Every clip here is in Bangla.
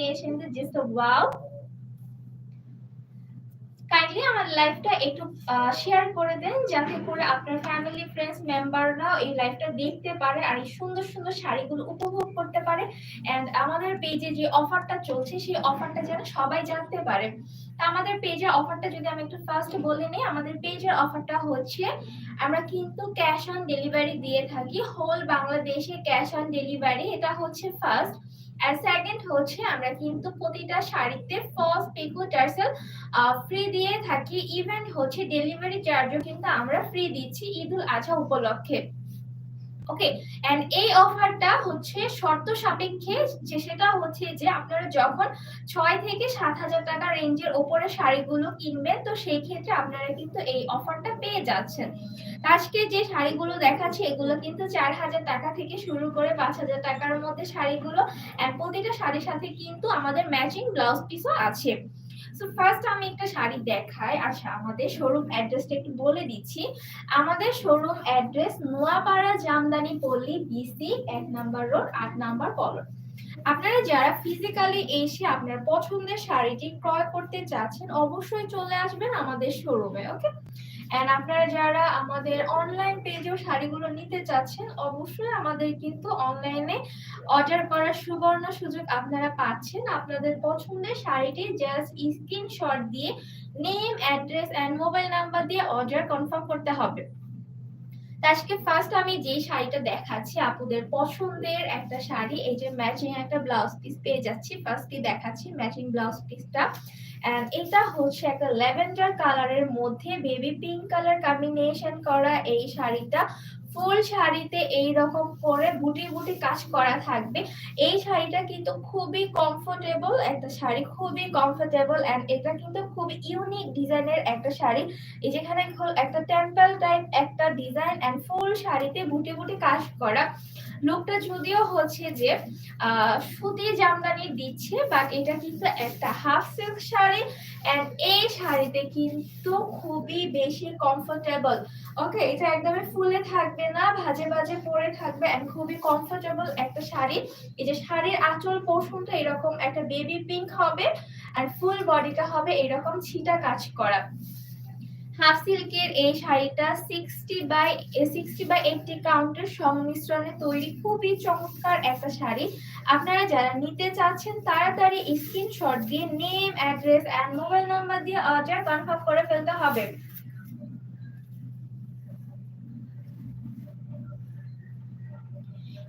combination just wow. কাইন্ডলি আমার লাইভটা একটু শেয়ার করে দেন, যাতে করে আপনার ফ্যামিলি ফ্রেন্ডস মেম্বাররা এই লাইভটা দেখতে পারে আর এই সুন্দর সুন্দর শাড়িগুলো উপভোগ করতে পারে। এন্ড আমাদের পেজে যে অফারটা চলছে, সেই অফারটা যেন সবাই জানতে পারে। তা আমাদের পেজের অফারটা যদি আমি একটু ফার্স্ট বলে নিই, আমাদের পেজের অফারটা হচ্ছে, আমরা কিন্তু ক্যাশ অন ডেলিভারি দিয়ে থাকি। হোল বাংলাদেশে ক্যাশ অন ডেলিভারি এটা হচ্ছে ফার্স্ট সেকেন্ড হচ্ছে আমরা কিন্তু প্রতিটা শাড়িতে ফলস পিকো টার্সেল ফ্রি দিয়ে থাকি। ইভেন হচ্ছে ডেলিভারি চার্জও কিন্তু আমরা ফ্রি দিচ্ছি ঈদ উল আজহা উপলক্ষে। ওকে এন্ড এই অফারটা হচ্ছে শর্ত সাপেক্ষে, যে সেটা হচ্ছে যে আপনারা যখন ছয় থেকে সাত হাজার টাকা রেঞ্জের ওপরে শাড়িগুলো কিনবেন, তো সেই ক্ষেত্রে আপনারা কিন্তু এই অফারটা পেয়ে যাচ্ছেন। আজকে যে শাড়িগুলো দেখাচ্ছি, এগুলো কিন্তু চার হাজার টাকা থেকে শুরু করে পাঁচ হাজার টাকার মধ্যে শাড়িগুলো প্রতিটা শাড়ির সাথে কিন্তু আমাদের ম্যাচিং ব্লাউজ পিসও আছে। সো ফার্স্ট আমি একটা শাড়ি দেখাই আচ্ছা আমাদের শোরুম অ্যাড্রেসটা একটু বলে দিচ্ছি। আমাদের showroom address Noapara Jamdani Palli B C number road আট নাম্বার কলর আপনারা যারা ফিজিক্যালি এসে আপনার পছন্দের শাড়িটি ক্রয় করতে চাচ্ছেন, অবশ্যই চলে আসবেন আমাদের শোরুমে ওকে এন্ড আপনারা যারা আমাদের অনলাইন পেজেও শাড়িগুলো নিতে চাচ্ছেন, অবশ্যই আমাদের কিন্তু অনলাইনে অর্ডার করার সুবর্ণ সুযোগ আপনারা পাচ্ছেন। আপনাদের পছন্দের শাড়িটি জাস্ট স্ক্রিনশট দিয়ে name address and mobile number দিয়ে অর্ডার কনফার্ম করতে হবে। আজকে ফার্স্ট আমি যে শাড়িটা দেখাচ্ছি আপুদের পছন্দের একটা শাড়ি, এই যে ম্যাচিং একটা ব্লাউজ পিস পেয়ে যাচ্ছি ফার্স্টই দেখাচ্ছি ম্যাচিং ব্লাউজ পিসটা এটা হচ্ছে একটা ল্যাভেন্ডার কালারের মধ্যে বেবি পিঙ্ক কালার কম্বিনেশন করা এই শাড়িটা। ফুল শাড়িতে এই রকম করে বুটি বুটি কাজ করা থাকবে। এই শাড়িটা কিন্তু খুবই কমফোর্টেবল একটা শাড়ি, খুবই কমফোর্টেবল এন্ড এটা কিন্তু খুবই ইউনিক ডিজাইনের একটা শাড়ি। এই যেখানে একটা টেম্পল টাইপ একটা ডিজাইন এন্ড ফুল শাড়িতে বুটি বুটি কাজ করা। লুকটা যদিও হচ্ছে যে সুতি জামদানি দিচ্ছে বাট এটা কিন্তু একটা হাফ সিল্ক শাড়ি এই শাড়িতে কিন্তু খুবই বেশি কমফোর্টেবল ওকে এটা একদমই ফুলে থাকবে না, ভাজে ভাজে পরে থাকবে এন্ড খুবই কমফোর্টেবল একটা শাড়ি। এই যে শাড়ির আঁচল পোর্শনটা এরকম একটা বেবি পিঙ্ক হবে আর ফুল বডিটা হবে, এরকম ছিটা কাজ করা। হাফ সিল্কের এই শাড়িটা sixty by sixty by eighty কাউন্টের সংমিশ্রণে তৈরি। খুবই চমৎকার একটা শাড়ি। আপনারা যারা নিতে চাচ্ছেন, তাড়াতাড়ি স্ক্রিনশট দিয়ে name address and mobile number দিয়ে অর্ডার কনফার্ম করে ফেলতে হবে।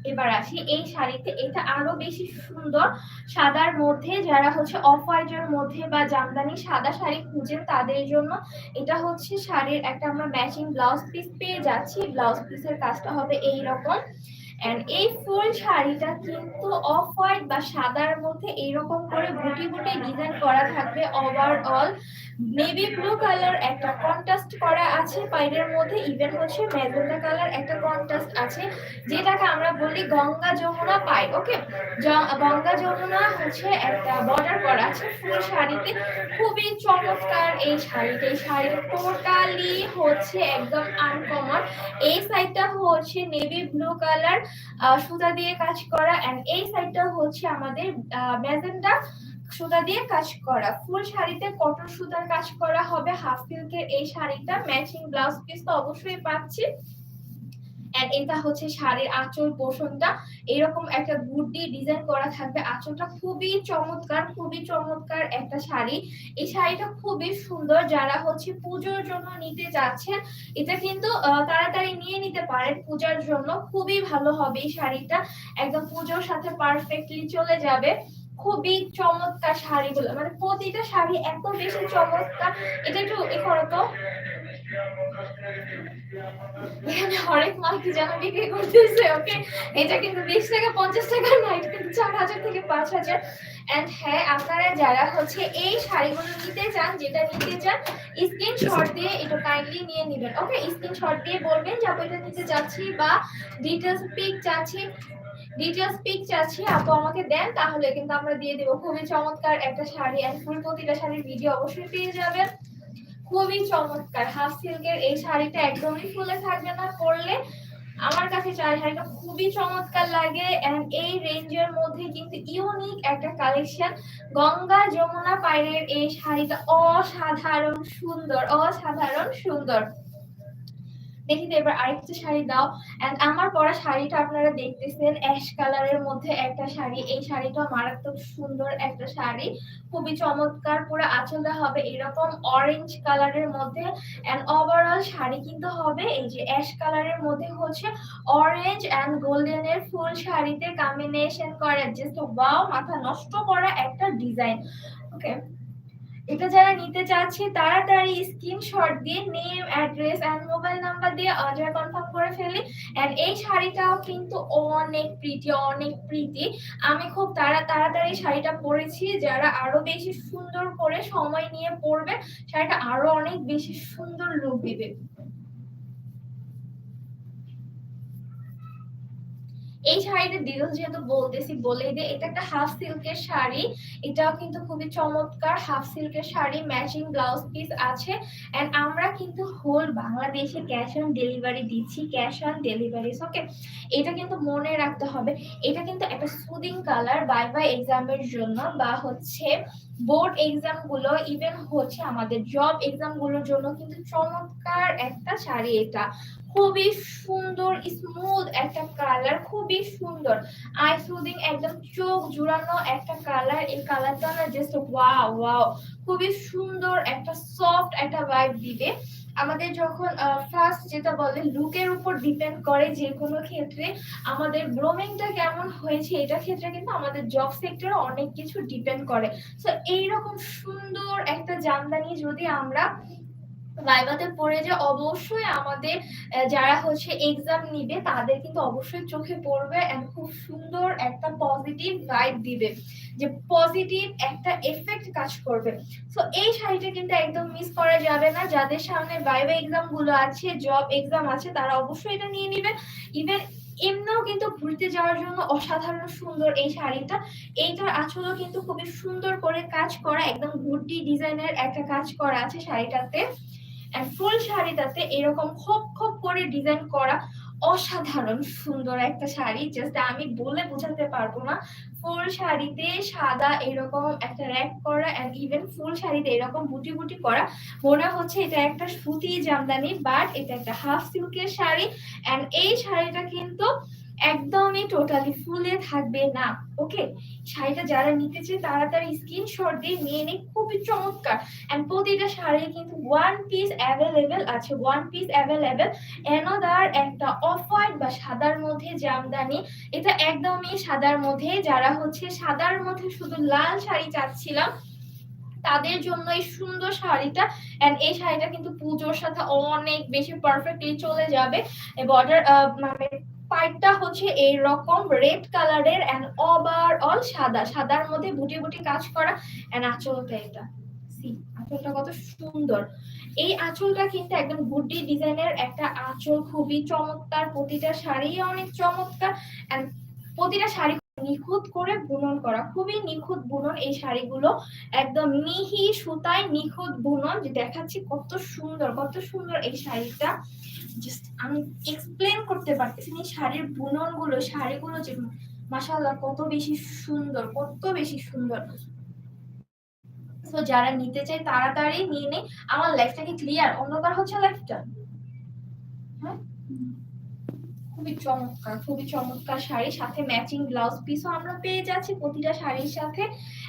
এবার আসি, এই শাড়িতে এটা আরও বেশি সুন্দর। সাদার মধ্যে যারা হচ্ছে অফ হোয়াইটের মধ্যে বা জামদানি সাদা শাড়ি খুঁজেন, তাদের জন্য এটা হচ্ছে শাড়ির একটা আমরা ম্যাচিং ব্লাউজ পিস পেয়ে যাচ্ছি। ব্লাউজ পিসের কাজটা হবে এই রকম এন্ড এই ফুল শাড়িটা কিন্তু অফ হোয়াইট বা সাদার মধ্যে এইরকম করে বুটি বুটি ডিজাইন করা থাকবে ওভারঅল নেভি ব্লু কালার একটা কন্ট্রাস্ট করা আছে পাইরের মধ্যে ইভেন হচ্ছে ম্যাজেন্টা কালার একটা কন্ট্রাস্ট আছে, যেটাকে আমরা বলি গঙ্গা যমুনা পাই ওকে গঙ্গা যমুনা হচ্ছে একটা বর্ডার করা আছে ফুল শাড়িতে, খুবই চমৎকার এই শাড়িটা এই শাড়িটা টোটালি হচ্ছে একদম আনকমন এই সাইডটা হচ্ছে নেভি ব্লু কালার সুতা দিয়ে কাজ করা এন্ড এই সাইডটা হচ্ছে আমাদের ম্যাজেন্টা সুতা দিয়ে কাজ করা। ফুল শাড়িতে কটন সুতার কাজ করা হবে। হাফ সিল্কের এই শাড়িটা ম্যাচিং ব্লাউজ পিস তো অবশ্যই পাচ্ছি। এটা হচ্ছে শাড়ির আঁচল পোষণটা এরকম একটা গুড্ডি ডিজাইন করা থাকবে। আঁচলটা খুবই চমৎকার খুবই চমৎকার একটা শাড়ি। এই শাড়িটা খুবই সুন্দর। যারা হচ্ছে পুজোর জন্য নিতে যাচ্ছেন, এটা কিন্তু তাড়াতাড়ি নিয়ে নিতে পারেন পূজার জন্য। খুবই ভালো হবে এই শাড়িটা। একদম পুজোর সাথে পারফেক্টলি চলে যাবে। খুবই চমৎকার শাড়িগুলো মানে প্রতিটা শাড়ি এত বেশি চমৎকার। এটা একটু এ করো তো। এখানে হরেক মাল কি যেন বিক্রি করতেছে ওকে এটা কিন্তু বিশ টাকা পঞ্চাশ টাকা না এটা কিন্তু চার হাজার থেকে পাঁচ হাজার। এন্ড হ্যাঁ আপনারা যারা হচ্ছে এই শাড়িগুলো নিতে চান যেটা নিতে চান স্ক্রিনশট দিয়ে এটা কাইন্ডলি নিয়ে নেবেন ওকে স্ক্রিনশট দিয়ে বলবেন যে আপু এটা নিতে চাচ্ছি বা ডিটেলস পিক চাচ্ছি। ডিটেলস পিক চাচ্ছি, আপু আমাকে দেন, তাহলে কিন্তু আমরা দিয়ে দেবো। খুবই চমৎকার একটা শাড়ি এন্ড ফুল প্রতিটা শাড়ির ভিডিও অবশ্যই পেয়ে যাবেন। খুবই চমৎকার। হাফ সিল্কের এই শাড়িটা একদমই ফুলে থাকবে না, পরলে আমার কাছে চাই শাড়িটা খুবই চমৎকার লাগে এন্ড এই রেঞ্জের মধ্যে কিন্তু ইউনিক একটা কালেকশন গঙ্গা যমুনা পাইরের এই শাড়িটা অসাধারণ সুন্দর অসাধারণ সুন্দর। দেখি এবার আরেকটা শাড়ি দাও। এন্ড আমার পরা শাড়িটা আপনারা দেখতেছেন অ্যাশ কালারের মধ্যে একটা শাড়ি। এই শাড়িটা মারাত্মক সুন্দর একটা শাড়ি। খুবই চমৎকার, পুরো আঁচলটা হবে এরকম অরেঞ্জ কালারের মধ্যে। এন্ড ওভারঅল শাড়ি কিন্তু হবে, এই যে অ্যাশ কালারের মধ্যে হচ্ছে অরেঞ্জ এন্ড গোল্ডেন এর ফুল শাড়িতে কম্বিনেশন করে। জাস্ট ওয়াও মাথা নষ্ট করা একটা ডিজাইন ওকে এটা যারা নিতে চাচ্ছে, তারা তাড়াতাড়ি স্ক্রিনশট দিয়ে name address and mobile number দিয়ে অর্ডার কনফার্ম করে ফেলি। এন্ড এই শাড়িটাও কিন্তু অনেক প্রীতি অনেক প্রীতি আমি খুব তারা, তাড়াতাড়ি শাড়িটা পরেছি। যারা আরও বেশি সুন্দর করে সময় নিয়ে পরবে, শাড়িটা আরও অনেক বেশি সুন্দর লুক দিবে। এই শাড়িটার ডিটেলস যেহেতু বলতেছি বলেই দে, এটা একটা হাফ সিল্কের শাড়ি। এটাও কিন্তু খুবই চমৎকার হাফ সিল্কের শাড়ি ম্যাচিং ব্লাউজ পিস আছে। এন্ড আমরা কিন্তু হোল বাংলাদেশে ক্যাশ অন ডেলিভারি দিচ্ছি ক্যাশ অন ডেলিভারিস ওকে এটা কিন্তু মনে রাখতে হবে, এটা কিন্তু একটা সুদিং কালার বাই বাই এক্সামের জন্য বা হচ্ছে বোর্ড এক্সামগুলো ইভেন হচ্ছে আমাদের জব এক্সামগুলোর জন্য কিন্তু চমৎকার একটা শাড়ি এটা। খুবই সুন্দর স্মুথ একটা কালার খুবই সুন্দর। আই সুদিং একদম চোখ জুড়ানো একটা কালার এই কালারটা না জাস্ট ওয়াও ওয়াও খুবই সুন্দর একটা সফট একটা ভাইব দিবে। আমাদের যখন ফার্স্ট যেটা বলে লুকের উপর ডিপেন্ড করে যে কোনো ক্ষেত্রে আমাদের ব্রোমিংটা কেমন হয়েছে, এটা ক্ষেত্রে কিন্তু আমাদের জব সেক্টরে অনেক কিছু ডিপেন্ড করে। সো এইরকম সুন্দর একটা জামদানি যদি আমরা ভাইভাতে পড়ে যে অবশ্যই আমাদের যারা হচ্ছে এক্সাম নিবে, তাদের কিন্তু অবশ্যই চোখে পড়বে এন্ড খুব সুন্দর একটা পজিটিভ ভাইব দিবে। যে পজিটিভ একটা এফেক্ট কাজ করবে। সো এই শাড়িটা কিন্তু একদম মিস করা যাবে না। যাদের সামনে ভাইভা এক্সামগুলো আছে জব এক্সাম আছে, তারা অবশ্যই এটা নিয়ে নিবে। ইভেন এমনিও কিন্তু ঘুরতে যাওয়ার জন্য অসাধারণ সুন্দর এই শাড়িটা। এইটার আঁচলও কিন্তু খুবই সুন্দর করে কাজ করা, একদম ঘুরটি ডিজাইনের একটা কাজ করা আছে শাড়িটাতে। ফুল শাড়িটাতে এরকম খোপ খোপ করে ডিজাইন করা অসাধারণ সুন্দর একটা শাড়ি। জাস্ট আমি বলে বোঝাতে পারব না। ফুল শাড়িতে সাদা এরকম একটা র্যাক করা অ্যান্ড ইভেন ফুল শাড়িতে এরকম বুটি বুটি করা। মনে হচ্ছে এটা একটা সুতি জামদানি বাট এটা একটা হাফ সিল্কের শাড়ি। অ্যান্ড এই শাড়িটা কিন্তু একদমই টোটালি ফুলে থাকবে না। ওকে শাড়িটা যারা নিতে চায় তাড়াতাড়ি স্ক্রিনশট দিয়ে নিয়ে নিই খুবই চমৎকার। এন্ড প্রতিটা শাড়ি কিন্তু ওয়ান পিস অ্যাভেলেবেল আছে ওয়ান পিস অ্যাভেলেবেল এনদার একটা অফ হোয়াইট বা সাদার মধ্যে জামদানি। এটা একদমই সাদার মধ্যে। যারা হচ্ছে সাদার মধ্যে শুধু লাল শাড়ি চাচ্ছিলাম, তাদের জন্য এই সুন্দর শাড়িটা। এন্ড এই শাড়িটা কিন্তু পুজোর সাথে অনেক বেশি পারফেক্টলি চলে যাবে। বর্ডার মানে পাইপটা হচ্ছে এই রকম রেড কালারের এন্ড ওভার অল সাদা। সাদার মধ্যে বুটি বুটি কাজ করা এন্ড আঁচলটা এটা। সি আঁচলটা কত সুন্দর। এই আঁচলটা কিন্তু একদম গুড্ডি ডিজাইনের একটা আঁচল, খুবই চমৎকার। প্রতিটা শাড়ি অনেক চমৎকার এন্ড প্রতিটা শাড়ি নিখুঁত করে বুনন করা। খুবই নিখুঁত বুনন এই শাড়িগুলো। একদম মিহি সুতায় নিখুঁত বুনন। দেখাচ্ছি কত সুন্দর কত সুন্দর এই শাড়িটা। জাস্ট আমি এক্সপ্লেন করতে পারতেছি না শাড়ির বুননগুলো, শাড়িগুলো যে মাসাল্লাহ কত বেশি সুন্দর, কত বেশি সুন্দর। তো যারা নিতে চায় তাড়াতাড়ি নিয়ে নেই। আমার লাইফটা কি ক্লিয়ার অন্ধকার হচ্ছে লাইফটা হ্যাঁ খুবই চমৎকার খুবই চমৎকার শাড়ি সাথে ম্যাচিং ব্লাউজ পিসও আমরা পেয়ে যাচ্ছি প্রতিটা শাড়ির সাথে।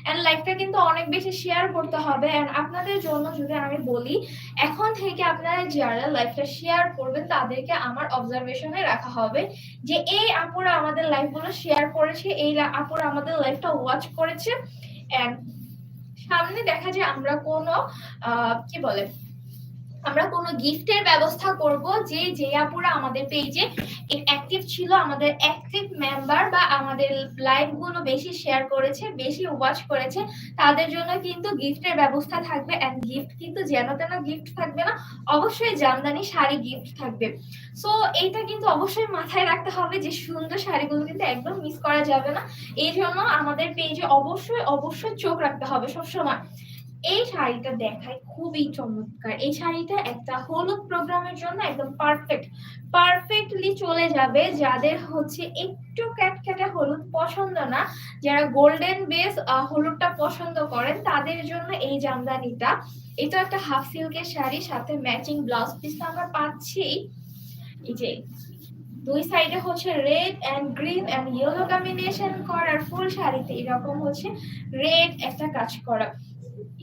অ্যান্ড লাইফটা কিন্তু অনেক বেশি শেয়ার করতে হবে। এন্ড আপনাদের জন্য যদি আমি বলি, এখন থেকে আপনারা যারা লাইফটা শেয়ার করবেন, তাদেরকে আমার অবজারভেশনে রাখা হবে যে, এই আপুরা আমাদের লাইফগুলো শেয়ার করেছে, এই আপুরা আমাদের লাইফটা ওয়াচ করেছে। এন্ড সামনে দেখা যায় আমরা কোনো কি বলে আমরা কোনো গিফটের ব্যবস্থা করব যে যে আপুরা আমাদের পেজে অ্যাক্টিভ ছিল, আমাদের অ্যাক্টিভ মেম্বার বা আমাদের লাইভগুলো বেশি শেয়ার করেছে, বেশি ওয়াচ করেছে, তাদের জন্য কিন্তু গিফটের ব্যবস্থা থাকবে এন্ড গিফট কিন্তু যেন তেন গিফট থাকবে না, অবশ্যই জামদানি শাড়ি গিফট থাকবে। সো এইটা কিন্তু অবশ্যই মাথায় রাখতে হবে যে সুন্দর শাড়িগুলো কিন্তু একদম মিস করা যাবে না। এই জন্য আমাদের পেজে অবশ্যই অবশ্যই চোখ রাখতে হবে সবসময়। এই শাড়িটা দেখায় খুবই চমৎকার। এই শাড়িটা একটা হলুদ প্রোগ্রামের জন্য একদম পারফেক্ট পারফেক্টলি চলে যাবে। যাদের হচ্ছে একটু ক্যাটক্যাটে হলুদ পছন্দ না, যারা গোল্ডেন বেস হলুদটা পছন্দ করেন, তাদের জন্য এই জামদানিটা। এটা একটা হাফ সিল্কের শাড়ি, সাথে ম্যাচিং ব্লাউজ পিস আমরা পাচ্ছি। এই যে, দুই সাইডে হচ্ছে red and green and yellow combination করার ফুল শাড়িতে। এরকম হচ্ছে রেড একটা কাজ করা।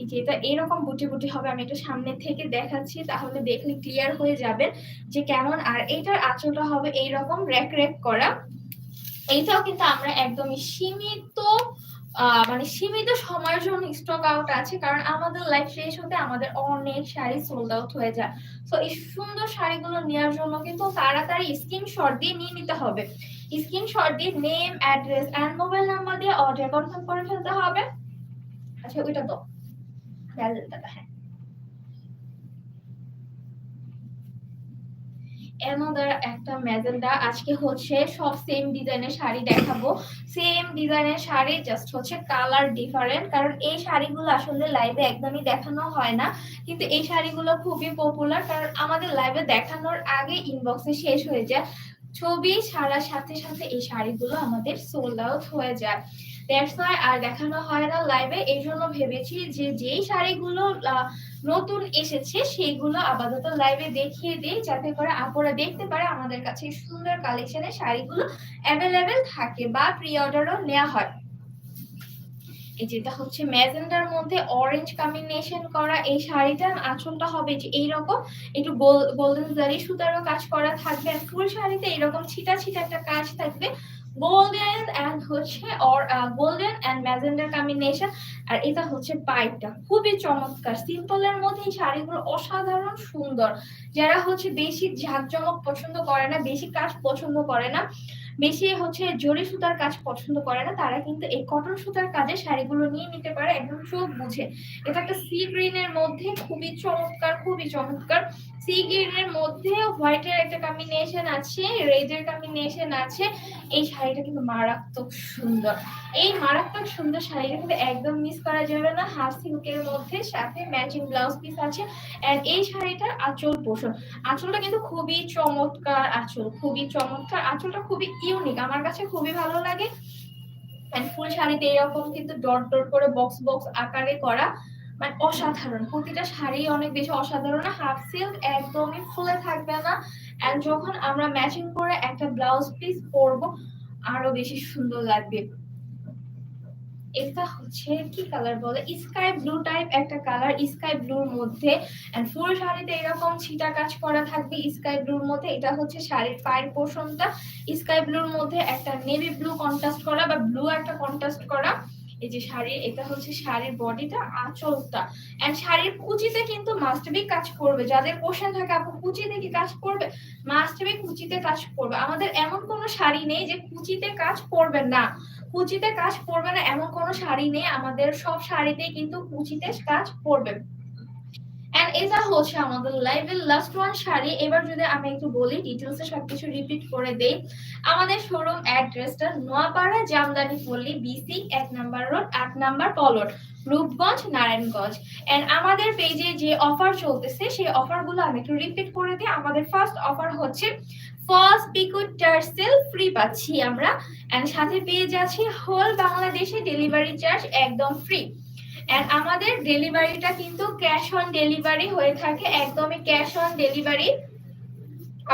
এই যে এটা এরকম বুটি বুটি হবে, আমি একটু সামনে থেকে দেখাচ্ছি, তাহলে দেখলে ক্লিয়ার হয়ে যাবে যে কেমন, আর এইটার আঁচলটা হবে এইরকম র্যাক র্যাক করা। এইটাও কিন্তু আমরা একদমই সীমিত মানে সীমিত সময়ের জন্য স্টক আউট আছে, কারণ আমাদের লাইফ শেষ হতে আমাদের অনেক শাড়ি সোল্ড আউট হয়ে যায়। তো এই সুন্দর শাড়িগুলো নেওয়ার জন্য কিন্তু তাড়াতাড়ি স্ক্রিনশট দিয়ে নিয়ে নিতে হবে। স্ক্রিনশট দিয়ে name address and mobile number দিয়ে অর্ডার কনফার্ম করে ফেলতে হবে। আচ্ছা ওইটা তো ব্যালেন্সটা হ্যাঁ। এনাদার একটা ম্যাজেন্ডা আজকে হচ্ছে সব সেম ডিজাইনের শাড়ি দেখাবো। সেম ডিজাইনের শাড়ি জাস্ট হচ্ছে কালার ডিফারেন্ট কারণ এই শাড়িগুলো আসলে লাইভে একদমই দেখানো হয় না। কিন্তু এই শাড়িগুলো খুবই পপুলার কারণ আমাদের লাইভে দেখানোর আগে ইনবক্সে শেষ হয়ে যায়। ছবি ছাড়ার সাথে সাথে এই শাড়িগুলো আমাদের সোল্ড আউট হয়ে যায়। দ্যাটস আর দেখানো হয় না লাইভে এই জন্য ভেবেছি যে যেই শাড়িগুলো নতুন এসেছে, সেইগুলো আপাতত লাইভে দেখিয়ে দিই, যাতে করে আপুরা দেখতে পারে আমাদের কাছে সুন্দর কালেকশনের শাড়িগুলো অ্যাভেলেবেল থাকে বা প্রি অর্ডারও নেওয়া হয়। এই যেটা হচ্ছে ম্যাজেন্ডার মধ্যে অরেঞ্জ কম্বিনেশন করা এই শাড়িটার আঁচলটা হবে যে এইরকম। একটু গোল্ডেন জারি সুতারও কাজ করা থাকবে। ফুল শাড়িতে এরকম ছিটা ছিটা একটা কাজ থাকবে। গোল্ডেন এন্ড হচ্ছে অর গোল্ডেন এন্ড ম্যাজেন্ডার কম্বিনেশন আর এটা হচ্ছে পাইপটা। খুবই চমৎকার। সিম্পলের মধ্যে এই শাড়িগুলো অসাধারণ সুন্দর। যারা হচ্ছে বেশি ঝাঁকজমক পছন্দ করে না, বেশি কাজ পছন্দ করে না বেশি হচ্ছে জরি সুতার কাজ পছন্দ করে না, তারা কিন্তু এই কটন সুতার কাজে শাড়িগুলো নিয়ে নিতে পারে একদম চোখ বুঝে। এটা একটা সি গ্রিনের মধ্যে খুবই চমৎকার খুবই চমৎকার। সি গ্রিনের মধ্যে হোয়াইটের একটা কম্বিনেশন আছে রেডের কম্বিনেশন আছে। এই শাড়িটা কিন্তু মারাত্মক সুন্দর। এই মারাত্মক সুন্দর শাড়িটা কিন্তু একদম মিস করা যাবে না। হাফ সিল্কের মধ্যে সাথে ম্যাচিং ব্লাউজ পিস আছে। এন্ড এই শাড়িটার আঁচল পোষণ। আঁচলটা কিন্তু খুবই চমৎকার আঁচল, খুবই চমৎকার। আঁচলটা খুবই ইউনিক আমার কাছে খুবই ভালো লাগে। ফুল শাড়িতে এরকম কিন্তু ডট ডট করে বক্স বক্স আকারে করা মানে অসাধারণ। প্রতিটা শাড়ি অনেক বেশি অসাধারণ হাফ সিল্ক একদমই ফুলে থাকবে না। এন্ড যখন আমরা ম্যাচিং করে একটা ব্লাউজ পিস পরবো, আরও বেশি সুন্দর লাগবে। এটা হচ্ছে কি কালার বলে? স্কাই ব্লু টাইপ একটা কালার স্কাই ব্লুর মধ্যে এন্ড ফুল শাড়িতে এরকম ছিটা কাজ করা থাকবে স্কাই ব্লুর মধ্যে। এটা হচ্ছে শাড়ির পায়ের পোর্শনটা স্কাই ব্লুর মধ্যে একটা নেভি ব্লু কন্ট্রাস্ট করা বা ব্লু একটা কন্ট্রাস্ট করা। এই যে শাড়ি, এটা হচ্ছে শাড়ির বডিটা আঁচলটা। এন্ড শাড়ির কুচিতে কিন্তু মাস্ট বি কাজ করবে। যাদের কোশ্চেন থাকে, আপু, কুচিতে কি কাজ করবে? মাস্ট বি কুচিতে কাজ করবে। আমাদের এমন কোনো শাড়ি নেই যে কুচিতে কাজ করবে না। কুচিতে কাজ করবে না, এমন কোনো শাড়ি নেই। আমাদের সব শাড়িতে কিন্তু কুচিতে কাজ করবে। এন্ড এটা হচ্ছে আমাদের লাইভের লাস্ট ওয়ান শাড়ি। এবার যদি আমি একটু বলি ডিটেলসে সবকিছু রিপিট করে দেই। আমাদের শোরুম অ্যাড্রেসটা Noapara Jamdani Palli B C number road আট number plot Rupganj, Narayanganj. And আমাদের পেজে যে অফার চলতেছে, সেই অফারগুলো আমি একটু রিপিট করে দিই। আমাদের ফার্স্ট অফার হচ্ছে ফার্স্ট পিকুট টার্সেল ফ্রি পাচ্ছি আমরা এন্ড সাথে পেয়ে যাচ্ছি হোল বাংলাদেশে ডেলিভারি চার্জ একদম ফ্রি এন্ড আমাদের ডেলিভারিটা কিন্তু ক্যাশ অন ডেলিভারি হয়ে থাকে, একদমই ক্যাশ অন ডেলিভারি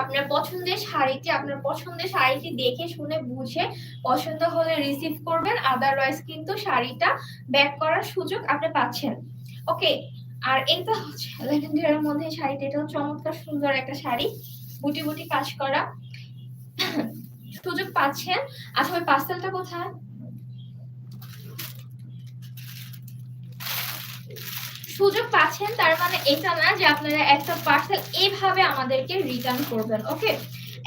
আপনার পছন্দের শাড়িটি, আপনার পছন্দের শাড়িটি দেখে শুনে বুঝে পছন্দ হলে রিসিভ করবেন আদারওয়াইজ কিন্তু শাড়িটা ব্যাক করার সুযোগ আপনি পাচ্ছেন। ওকে আর এটা হচ্ছে ল্যাভেন্ডারের মধ্যে শাড়িটা এটাও চমৎকার সুন্দর একটা শাড়ি। বুটি বুটি কাজ করা। সুযোগ পাচ্ছেন। আচ্ছা ওই পার্সেলটা কোথায়? সুযোগ পাচ্ছেন তার মানে এটা না যে আপনারা একটা পার্সেল এইভাবে আমাদেরকে রিটার্ন করবেন ওকে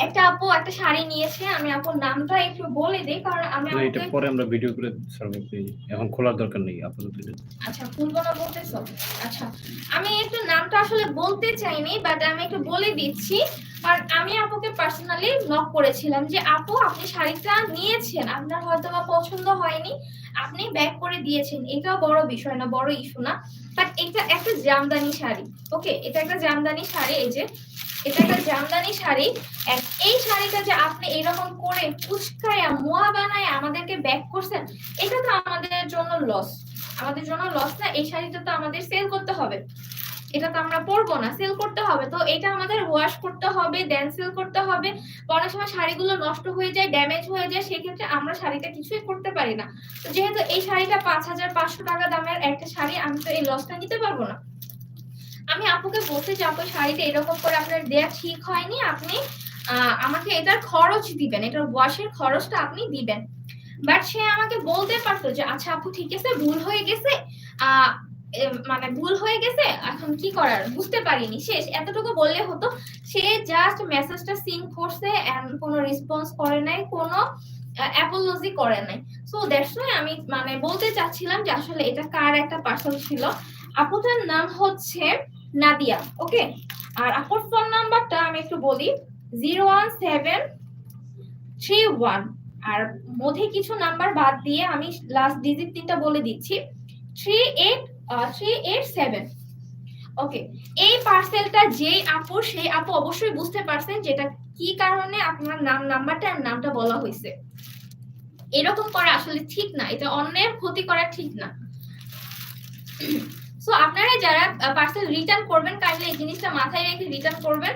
একটা আপু একটা শাড়ি নিয়েছে আমি আপুর নামটা একটু বলে দিই কারণ আমি এটা পরে আমরা ভিডিও করে ছাড়বো please। এখন খোলার দরকার নেই আপাতত। আচ্ছা খুলবো না বলতেছো? আচ্ছা আমি একটু নামটা আসলে বলতে চাইনি বাট আমি একটু বলে দিচ্ছি। কারণ আমি আপুকে পার্সোনালি নক করেছিলাম যে, আপু, আপনি শাড়িটা নিয়েছেন। আপনার হয়তো বা পছন্দ হয়নি। আপনি ব্যাক করে দিয়েছেন। এটাও বড় বিষয় না, বড় ইস্যু না। বাট এটা একটা জামদানি শাড়ি ওকে এটা একটা জামদানি শাড়ি, এই যে, এটা একটা জামদানি শাড়ি। এই শাড়িটা যে আপনি এরকম করে ফুচকায়া, মোয়া বানায় আমাদেরকে ব্যাক করছেন, এটা তো আমাদের জন্য লস আমাদের জন্য লস না, এই শাড়িটা তো আমাদের সেল করতে হবে। এটা তো আমরা পরবো না সেল করতে হবে। তো এটা আমাদের ওয়াশ করতে হবে দেন সেল করতে হবে। অনেক সময় শাড়িগুলো নষ্ট হয়ে যায় ড্যামেজ হয়ে যায়, সেক্ষেত্রে আমরা শাড়িটা কিছুই করতে পারি না। তো যেহেতু এই শাড়িটা পাঁচ হাজার পাঁচশো টাকা দামের একটা শাড়ি, আমি তো এই লসটা নিতে পারব না। আমি আপুকে বলতে যে আপু শাড়িটা এরকম করে আপনার দেয়া ঠিক হয়নি, আপনি আমাকে এটার খরচ দিবেন, এটার ওয়াশের খরচটা আপনি দিবেন। বাট সে আমাকে বলতে পারতো যে আচ্ছা আপু, ঠিক আছে, ভুল হয়ে গেছে মানে ভুল হয়ে গেছে, এখন কি করার? বুঝতে পারিনি। শেষ, এতটুকু বললে হতো, সে জাস্ট মেসেজটা সিন করছে কোনো রেসপন্স করে নাই, কোনো অ্যাপোলজি করে নাই। সো দ্যাটস ওয়াই আমি মানে বলতে চাচ্ছিলাম যে আসলে এটা কার একটা পার্সেল ছিল। আপুটার নাম হচ্ছে নাদিয়া ওকে আর আপুর ফোন নাম্বারটা আমি একটু বলি zero one seven three one আর মধ্যে কিছু নাম্বার বাদ দিয়ে আমি লাস্ট ডিজিট তিনটা বলে দিচ্ছি three eight three eight seven okay এই পার্সেলটা যেই আপু, সেই আপু অবশ্যই বুঝতে পারছেন যেটা কি কারণে আপনার নাম নাম্বারটা আর নামটা বলা হয়েছে। এরকম করা আসলে ঠিক না, এটা অন্যের ক্ষতি করা ঠিক না। সো আপনারা যারা পার্সেল রিটার্ন করবেন কাইন্ডলি এই জিনিসটা মাথায় রেখে রিটার্ন করবেন,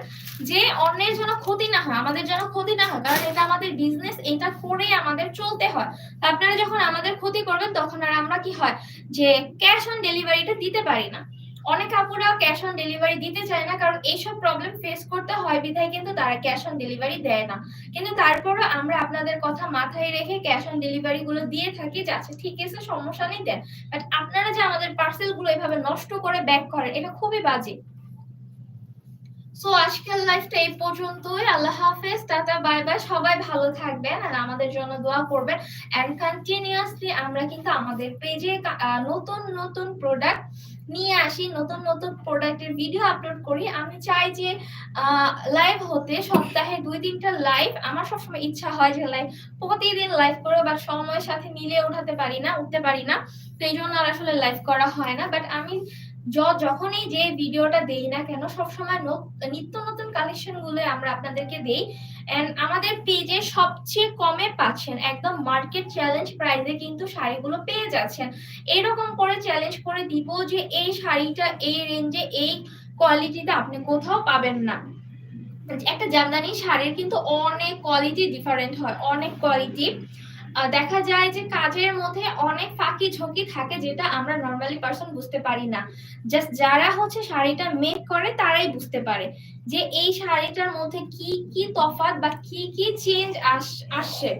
যে অন্যের যেন ক্ষতি না হয়, আমাদের যেন ক্ষতি না হয়, কারণ এটা আমাদের বিজনেস এটা করে আমাদের চলতে হয়। তা আপনারা যখন আমাদের ক্ষতি করবেন, তখন আর আমরা কি হয়, যে ক্যাশ অন ডেলিভারিটা দিতে পারি না। অনেক আপুরা ক্যাশ অন ডেলিভারি দিতে চায় না, কারণ এইসব প্রবলেম ফেস করতে হয় বিধায় কিন্তু তারা ক্যাশ অন ডেলিভারি দেয় না। কিন্তু তারপরও আমরা আপনাদের কথা মাথায় রেখে ক্যাশ অন ডেলিভারি গুলো দিয়ে থাকি যাচ্ছে ঠিক আছে, সমস্যা নেই, দেন। বাট আপনারা যে আমাদের পার্সেলগুলো এভাবে নষ্ট করে ব্যাক করেন, এটা খুবই বাজে। সো আজকের লাইফটা এই পর্যন্তই। আল্লাহ হাফেজ। টাটা বাই বাই সবাই ভালো থাকবেন আর আমাদের জন্য দোয়া করবেন। এন্ড কন্টিনিউয়াসলি আমরা কিন্তু আমাদের পেজে নতুন নতুন প্রোডাক্ট নিয়ে আসি, নতুন নতুন প্রোডাক্টের ভিডিও আপলোড করি। আমি চাই যে লাইভ হতে সপ্তাহে দুই, তিনটা লাইভ আমার সবসময় ইচ্ছা হয় যে লাইভ প্রতিদিন লাইভ করব বা সময়ের সাথে মিলিয়ে উঠাতে পারি না, উঠতে পারি না। তো এই জন্য আর আসলে লাইভ করা হয় না। বাট আমি যখনই যে ভিডিওটা দেই না কেন, সবসময় নিত্য নতুন কালেকশনগুলো আমরা আপনাদেরকে দেই। এন্ড আমাদের পেজে সবচেয়ে কমে পাচ্ছেন, একদম মার্কেট চ্যালেঞ্জ প্রাইসে কিন্তু শাড়িগুলো পেয়ে যাচ্ছেন। এরকম করে চ্যালেঞ্জ করে দিব যে, এই শাড়িটা, এই রেঞ্জে এই কোয়ালিটিতে আপনি কোথাও পাবেন না। একটা জামদানি শাড়ির কিন্তু অনেক কোয়ালিটি ডিফারেন্ট হয়, অনেক কোয়ালিটি দেখা যায় যে কাজের মধ্যে অনেক ফাঁকি ঝুঁকি থাকে যেটা আমরা নর্মালি পার্সন বুঝতে পারি না। জাস্ট যারা হচ্ছে শাড়িটা মেক করে, তারাই বুঝতে পারে যে এই শাড়িটার মধ্যে কি কি তফাত বা কি কি চেঞ্জ আসছে।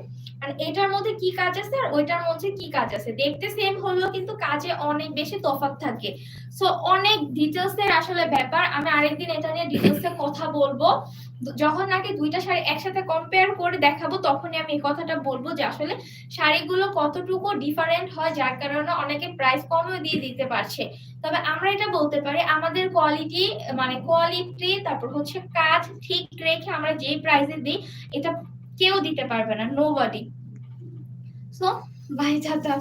আর এটার মধ্যে কি কাজ আছে আর ওইটার মধ্যে কি কাজ আছে? দেখতে সেম হলেও কিন্তু কাজে অনেক বেশি তফাৎ থাকে। সো অনেক ডিটেলস এর আসলে ব্যাপার। আমি আরেকদিন এটা নিয়ে ডিটেলস এ কথা বলব। যখন নাকি দুইটা শাড়ি একসাথে কম্পেয়ার করে দেখাবো, তখনই আমি এই কথাটা বলব যে আসলে শাড়িগুলো কতটুকু ডিফারেন্ট হয়, যার কারণে অনেকে প্রাইস কমও দিয়ে দিতে পারছে। তবে আমরা এটা বলতে পারি, আমাদের কোয়ালিটি মানে কোয়ালিটি তারপর হচ্ছে কাজ ঠিক রেখে আমরা যেই প্রাইসে দিই, এটা কেউ দিতে পারবে না nobody so bye tata